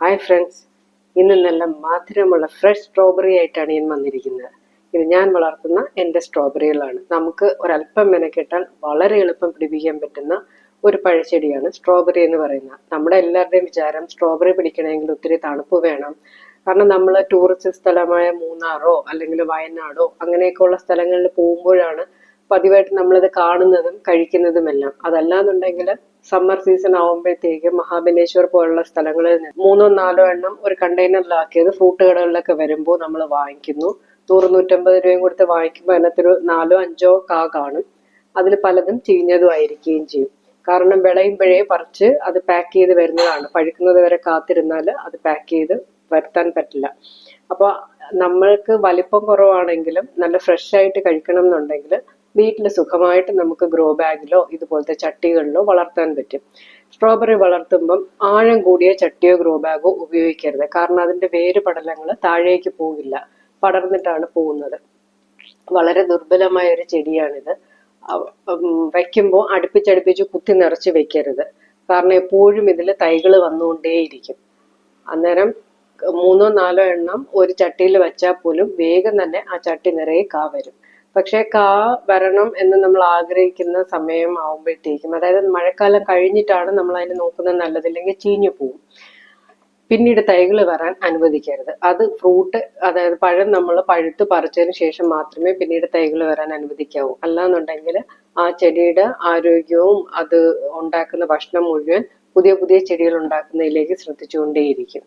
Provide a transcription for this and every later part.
Hi friends ഇന്ന് നല്ല മധുരമുള്ള ഫ്രഷ് സ്ട്രോബെറി ആയിട്ടാണ് ഞാൻ വന്നിരിക്കുന്നത്. ഇത് ഞാൻ വളർത്തുന്ന എന്റെ സ്ട്രോബെറികളാണ് നമുക്ക് ഒരല്പം മെനക്കെട്ടാൽ വളരെ എളുപ്പം പിടിപ്പിക്കാൻ പറ്റുന്ന ഒരു പഴച്ചെടിയാണ് സ്ട്രോബെറി എന്ന് പറയുന്നത്. നമ്മുടെ എല്ലാവരുടെയും വിചാരം സ്ട്രോബെറി പിടിക്കണമെങ്കിൽ ഒത്തിരി തണുപ്പ് വേണം. കാരണം നമ്മൾ ടൂറിസ്റ്റ് സ്ഥലമായ മൂന്നാറോ അല്ലെങ്കിൽ വയനാടോ അങ്ങനെയൊക്കെയുള്ള സ്ഥലങ്ങളിൽ പോകുമ്പോഴാണ് പതിവായിട്ട് നമ്മളത് കാണുന്നതും കഴിക്കുന്നതുമെല്ലാം. അതല്ലാന്നുണ്ടെങ്കിൽ സമ്മർ സീസൺ ആവുമ്പോഴത്തേക്കും മഹാബലേശ്വർ പോലുള്ള സ്ഥലങ്ങളിൽ നിന്ന് മൂന്നോ നാലോ എണ്ണം ഒരു കണ്ടെയ്നറിലാക്കിയത് ഫ്രൂട്ട് കടകളിലൊക്കെ വരുമ്പോൾ നമ്മൾ വാങ്ങിക്കുന്നു. നൂറ് നൂറ്റമ്പത് രൂപയും കൊടുത്ത് വാങ്ങിക്കുമ്പോൾ അതിനകത്തൊരു നാലോ അഞ്ചോ കാ കാണും. അതിൽ പലതും ചീഞ്ഞതും ആയിരിക്കുകയും ചെയ്യും. കാരണം വിളയുമ്പോഴേ പറിച്ച് അത് പാക്ക് ചെയ്ത് വരുന്നതാണ്. പഴുക്കുന്നത് വരെ കാത്തിരുന്നാൽ അത് പാക്ക് ചെയ്ത് വരുത്താൻ പറ്റില്ല. അപ്പോൾ നമ്മൾക്ക് വലിപ്പം കുറവാണെങ്കിലും നല്ല ഫ്രഷ് ആയിട്ട് കഴിക്കണം എന്നുണ്ടെങ്കിൽ വീട്ടിൽ സുഖമായിട്ട് നമുക്ക് ഗ്രോ ബാഗിലോ ഇതുപോലത്തെ ചട്ടികളിലോ വളർത്താൻ പറ്റും. സ്ട്രോബെറി വളർത്തുമ്പം ആഴം കൂടിയ ചട്ടിയോ ഗ്രോ ബാഗോ ഉപയോഗിക്കരുത്. കാരണം അതിന്റെ വേര് പടലങ്ങൾ താഴേക്ക് പോകില്ല. പടർന്നിട്ടാണ് പോകുന്നത്. വളരെ ദുർബലമായ ഒരു ചെടിയാണിത്. വയ്ക്കുമ്പോൾ അടുപ്പിച്ചടുപ്പിച്ച് കുത്തി നിറച്ച് വെക്കരുത്. കാരണം എപ്പോഴും ഇതിൽ തൈകൾ വന്നുകൊണ്ടേയിരിക്കും. അന്നേരം മൂന്നോ നാലോ എണ്ണം ഒരു ചട്ടിയിൽ വെച്ചാൽ പോലും വേഗം തന്നെ ആ ചട്ടി നിറയെ കാ വരും. പക്ഷെ കാ വരണം എന്ന് നമ്മൾ ആഗ്രഹിക്കുന്ന സമയം ആവുമ്പോഴത്തേക്കും അതായത് മഴക്കാലം കഴിഞ്ഞിട്ടാണ് നമ്മൾ അതിനെ നോക്കുന്നത് നല്ലതില്ലെങ്കിൽ ചീഞ്ഞു പോകും പിന്നീട് തൈകൾ വരാൻ അനുവദിക്കരുത്. അത് ഫ്രൂട്ട് അതായത് പഴം നമ്മൾ പഴുത്ത് പറിച്ചതിന് ശേഷം മാത്രമേ പിന്നീട് തൈകൾ വരാൻ അനുവദിക്കാവൂ. അല്ലാന്നുണ്ടെങ്കിൽ ആ ചെടിയുടെ ആരോഗ്യവും അത് ഉണ്ടാക്കുന്ന ഭക്ഷണം മുഴുവൻ പുതിയ പുതിയ ചെടികൾ ഉണ്ടാക്കുന്നതിലേക്ക് ശ്രദ്ധിച്ചുകൊണ്ടേയിരിക്കും.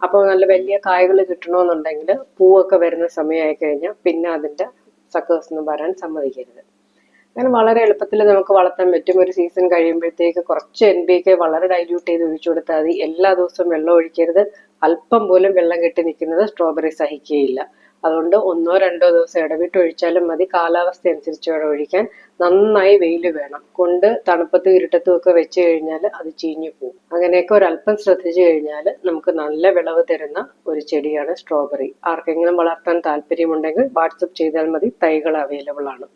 അപ്പോൾ നല്ല വലിയ കായകൾ കിട്ടണമെന്നുണ്ടെങ്കിൽ പൂവൊക്കെ വരുന്ന സമയമായി കഴിഞ്ഞാൽ പിന്നെ അതിന്റെ സക്കേഴ്സ് ഒന്നും വരാൻ സമ്മതിക്കരുത്. അങ്ങനെ വളരെ എളുപ്പത്തിൽ നമുക്ക് വളർത്താൻ പറ്റും. ഒരു സീസൺ കഴിയുമ്പോഴത്തേക്ക് കുറച്ച് എൻ ബി കെ വളരെ ഡൈല്യൂട്ട് ചെയ്ത് ഒഴിച്ചു കൊടുത്താൽ മതി. എല്ലാ ദിവസവും വെള്ളം ഒഴിക്കരുത്. അല്പം പോലും വെള്ളം കെട്ടി നിൽക്കുന്നത് സ്ട്രോബെറി സഹിക്കുകയില്ല. അതുകൊണ്ട് ഒന്നോ രണ്ടോ ദിവസം ഇടവിട്ട് ഒഴിച്ചാലും മതി. കാലാവസ്ഥ അനുസരിച്ച് ഒഴിക്കാൻ. നന്നായി വെയിൽ വേണം. കൊണ്ട് തണുപ്പത്തും ഇരുട്ടത്തും ഒക്കെ വെച്ച് കഴിഞ്ഞാൽ അത് ചീഞ്ഞു പോകും അങ്ങനെയൊക്കെ ഒരല്പം ശ്രദ്ധിച്ചു കഴിഞ്ഞാൽ നമുക്ക് നല്ല വിളവ് തരുന്ന ഒരു ചെടിയാണ് സ്ട്രോബെറി. ആർക്കെങ്കിലും വളർത്താൻ താല്പര്യമുണ്ടെങ്കിൽ വാട്സപ്പ് ചെയ്താൽ മതി. തൈകൾ അവൈലബിൾ ആണ്.